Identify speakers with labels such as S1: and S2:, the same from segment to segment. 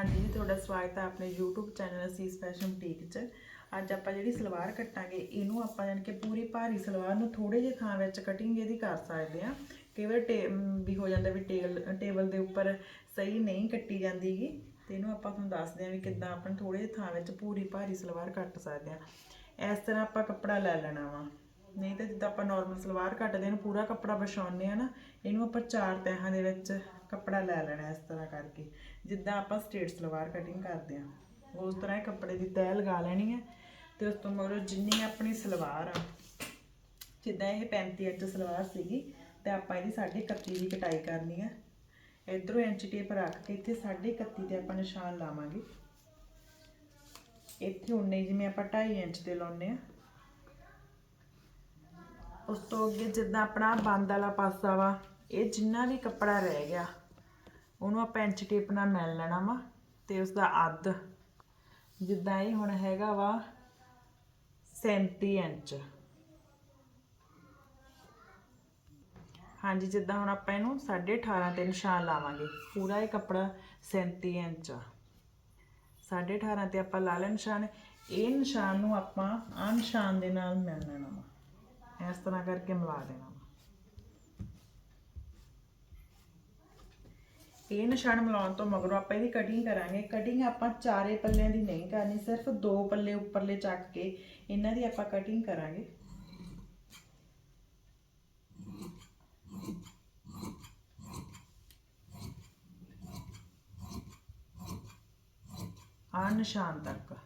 S1: ਹਾਂਜੀ ਜੀ, ਤੁਹਾਡਾ ਸਵਾਗਤ ਹੈ ਆਪਣੇ YouTube channel Asees fashion boutique 'ਚ। ਅੱਜ ਆਪਾਂ ਜਿਹੜੀ ਸਲਵਾਰ ਕੱਟਾਂਗੇ, ਇਹਨੂੰ ਆਪਾਂ ਜਾਨ ਕਿ ਪੂਰੀ ਭਾਰੀ ਸਲਵਾਰ ਨੂੰ ਥੋੜੇ ਜਿਹੇ ਥਾਂ ਵਿੱਚ ਕਟਿੰਗ ਇਹਦੀ ਕਰ ਸਕਦੇ ਆ ਕਈ ਵਾਰ ਟੇ- ਵੀ ਹੋ ਜਾਂਦਾ ਵੀ ਟੇਬਲ ਟੇਬਲ ਦੇ ਉੱਪਰ ਸਹੀ ਨਹੀਂ ਕੱਟੀ ਜਾਂਦੀਗੀ ਤੇ ਇਹਨੂੰ ਆਪਾਂ ਤੁਹਾਨੂੰ ਦੱਸਦੇ ਆ ਵੀ ਕਿੱਦਾਂ ਆਪਾਂ ਥੋੜੇ ਜਿਹੇ ਥਾਂ ਵਿੱਚ ਪੂਰੀ ਭਾਰੀ ਸਲਵਾਰ ਕੱਟ ਸਕਦੇ ਆ ਇਸ ਤਰ੍ਹਾਂ ਆਪਾਂ ਕੱਪੜਾ ਲੈ ਲੈਣਾ ਵਾ। ਨਹੀਂ ਤਾਂ ਜਿੱਦਾਂ ਆਪਾਂ ਨਾਰਮਲ ਸਲਵਾਰ ਕੱਟਦੇ ਇਹਨੂੰ ਪੂਰਾ ਕੱਪੜਾ ਵਿਛਾਉਂਦੇ ਆ ਨਾ, ਇਹਨੂੰ ਆਪਾਂ ਚਾਰ ਤਹਿਾਂ ਦੇ ਵਿੱਚ ਕੱਪੜਾ ਲੈ ਲੈਣਾ ਇਸ ਤਰ੍ਹਾਂ ਕਰਕੇ। ਜਿੱਦਾਂ ਆਪਾਂ ਸਟੇਟ ਸਲਵਾਰ ਕਟਿੰਗ ਕਰਦੇ ਆ ਉਸ ਤਰ੍ਹਾਂ ਇਹ ਕੱਪੜੇ ਦੀ ਤਹਿ ਲਗਾ ਲੈਣੀ ਹੈ ਤੇ ਉਸ ਤੋਂ ਮਗਰੋਂ ਜਿੰਨੀ ਆਪਣੀ ਸਲਵਾਰ ਆ, ਜਿੱਦਾਂ ਇਹ 35 ਇੰਚ ਸਲਵਾਰ ਸੀਗੀ, ਤੇ ਆਪਾਂ ਇਹਦੀ 31 ਦੀ ਕਟਾਈ ਕਰਨੀ ਹੈ। ਇਧਰੋਂ ਇੰਚ ਟੇਪ ਰੱਖ ਕੇ ਇੱਥੇ 31 ਤੇ ਆਪਾਂ ਨਿਸ਼ਾਨ ਲਾਵਾਂਗੇ। ਇੱਥੇ ਉਨੇ ਜਿਵੇਂ ਆਪਾਂ 2.5 ਇੰਚ ਤੇ ਲਾਉਨੇ ਆ ਉਸ ਤੋਂ ਅੱਗੇ ਜਿੱਦਾਂ ਆਪਣਾ ਬੰਦ ਵਾਲਾ ਪਾਸਾ ਵਾ, ਇਹ ਜਿੰਨਾ ਵੀ ਕੱਪੜਾ ਰਹਿ ਗਿਆ, ਉਹਨੂੰ ਆਪਾਂ ਇੰਚ ਟੇਪ ਨਾਲ ਮਿਲ ਲੈਣਾ ਵਾ ਤੇ ਉਸ ਦਾ ਅੱਧ। ਜਿੱਦਾਂ ਇਹ ਹੁਣ ਹੈਗਾ ਵਾ 37 ਇੰਚ। ਹਾਂਜੀ, ਜਿੱਦਾਂ ਹੁਣ ਆਪਾਂ ਇਹਨੂੰ 18.5 ਤੇ ਨਿਸ਼ਾਨ ਲਾਵਾਂਗੇ। ਪੂਰਾ ਇਹ ਕੱਪੜਾ 37 ਇੰਚ ਆ। 18.5 ਤੇ ਆਪਾਂ ਲਾ ਲੈ ਨਿਸ਼ਾਨ। ਇਹ ਨਿਸ਼ਾਨ ਨੂੰ ਆਪਾਂ ਆਹ ਨਿਸ਼ਾਨ ਦੇ ਨਾਲ ਮਿਲ ਲੈਣਾ ਵਾ। ਇਸ ਤਰ੍ਹਾਂ ਕਰਕੇ ਮਿਲਾ ਦੇਣਾ ਇਹ ਨਿਸ਼ਾਨ ਮਿਲਾਉਣ ਤੋਂ ਮਗਰੋਂ ਆਪਾਂ ਇਹਦੀ ਕਟਿੰਗ ਕਰਾਂਗੇ। ਕਟਿੰਗ ਆਪਾਂ ਚਾਰੇ ਪੱਲਿਆਂ ਦੀ ਨਹੀਂ ਕਰਨੀ, ਸਿਰਫ ਦੋ ਪੱਲੇ ਉੱਪਰਲੇ ਚੱਕ ਕੇ ਇਹਨਾਂ ਦੀ ਆਪਾਂ ਕਟਿੰਗ ਕਰਾਂਗੇ। ਆ ਨਿਸ਼ਾਨ ਤੱਕ।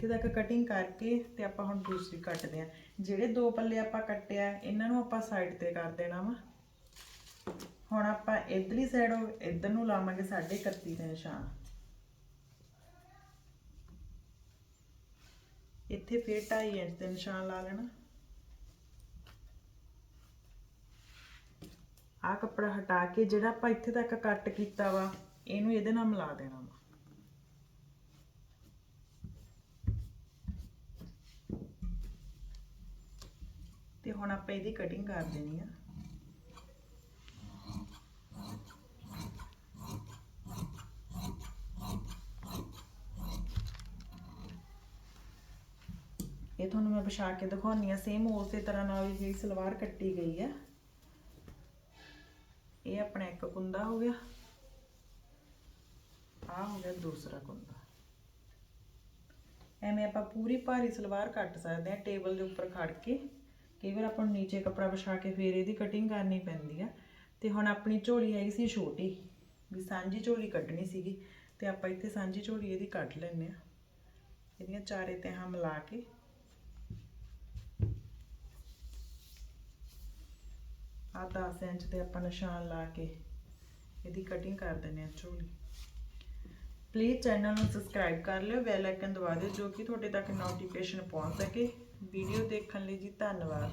S1: ਇੱਥੇ ਤੱਕ ਕਟਿੰਗ ਕਰਕੇ ਤੇ ਆਪਾਂ ਹੁਣ ਦੂਸਰੀ ਕੱਟਦੇ ਆ ਜਿਹੜੇ ਦੋ ਪੱਲੇ ਆਪਾਂ ਕੱਟਿਆ ਇਹਨਾਂ ਨੂੰ ਆਪਾਂ ਸਾਈਡ ਤੇ ਕਰ ਦੇਣਾ ਵਾ। ਹੁਣ ਆਪਾਂ ਇਧਰਲੀ ਸਾਈਡ ਇਧਰ ਨੂੰ ਲਾਵਾਂਗੇ 31 ਦੇ ਨਿਸ਼ਾਨ। ਇੱਥੇ ਫੇਰ 2.5 ਇੰਚ ਦੇ ਨਿਸ਼ਾਨ ਲਾ ਲੈਣਾ। ਆ ਕੱਪੜਾ ਹਟਾ ਕੇ ਜਿਹੜਾ ਆਪਾਂ ਇੱਥੇ ਤੱਕ ਕੱਟ ਕੀਤਾ ਵਾ, ਇਹਨੂੰ ਇਹਦੇ ਨਾਲ ਮਿਲਾ ਦੇਣਾ ਵਾ। ਤੇ ਹੁਣ ਆਪਾਂ ਇਹਦੀ ਕਟਿੰਗ ਕਰ ਦੇਣੀ ਆ। ਇਹ ਤੁਹਾਨੂੰ ਮੈਂ ਵਿਛਾ ਕੇ ਦਿਖਾਉਣੀ ਆ। ਸੇਮ ਉਸੇ ਤਰ੍ਹਾਂ ਨਾਲ ਹੀ ਜਿਹੜੀ ਸਲਵਾਰ ਕੱਟੀ ਗਈ ਆ। ਇਹ ਆਪਣਾ ਇੱਕ ਕੁੰਦਾ ਹੋ ਗਿਆ। ਆ ਹੋ ਗਿਆ ਦੂਸਰਾ ਕੁੰਦਾ। ਐਵੇਂ ਆਪਾਂ ਪੂਰੀ ਭਾਰੀ ਸਲਵਾਰ ਕੱਟ ਸਕਦੇ ਆ ਟੇਬਲ ਦੇ ਉੱਪਰ ਖੜ ਕੇ। ਕਈ ਵਾਰ ਆਪਾਂ ਨੂੰ ਨੀਚੇ ਕੱਪੜਾ ਵਿਛਾ ਕੇ ਫੇਰ ਇਹਦੀ ਕਟਿੰਗ ਕਰਨੀ ਪੈਂਦੀ ਆ। ਤੇ ਹੁਣ ਆਪਣੀ ਝੋਲੀ ਹੈਗੀ ਸੀ ਛੋਟੀ, ਵੀ ਸਾਂਝੀ ਝੋਲੀ ਕੱਢਣੀ ਸੀਗੀ, ਤੇ ਆਪਾਂ ਇੱਥੇ ਸਾਂਝੀ ਝੋਲੀ ਇਹਦੀ ਕੱਢ ਲੈਨੇ ਆ। ਇਹਦੀਆਂ ਚਾਰੇ ਤਹਾਂ ਮਿਲਾ ਕੇ। ਆ 10 ਇੰਚ ਤੇ ਆਪਾਂ ਨਿਸ਼ਾਨ ਲਾ ਕੇ ਇਹਦੀ ਕਟਿੰਗ ਕਰ ਦਿੰਨੇ ਆ ਝੋਲੀ। ਪਲੀਜ਼ ਚੈਨਲ ਨੂੰ ਸਬਸਕ੍ਰਾਈਬ ਕਰ ਲਿਓ ਬੈਲ ਆਈਕਨ ਦਬਾ ਦਿਓ, ਜੋ ਕਿ ਤੁਹਾਡੇ ਤੱਕ ਨੋਟੀਫਿਕੇਸ਼ਨ ਪਹੁੰਚ ਸਕੇ। ਵੀਡੀਓ ਦੇਖਣ ਲਈ ਜੀ, ਧੰਨਵਾਦ।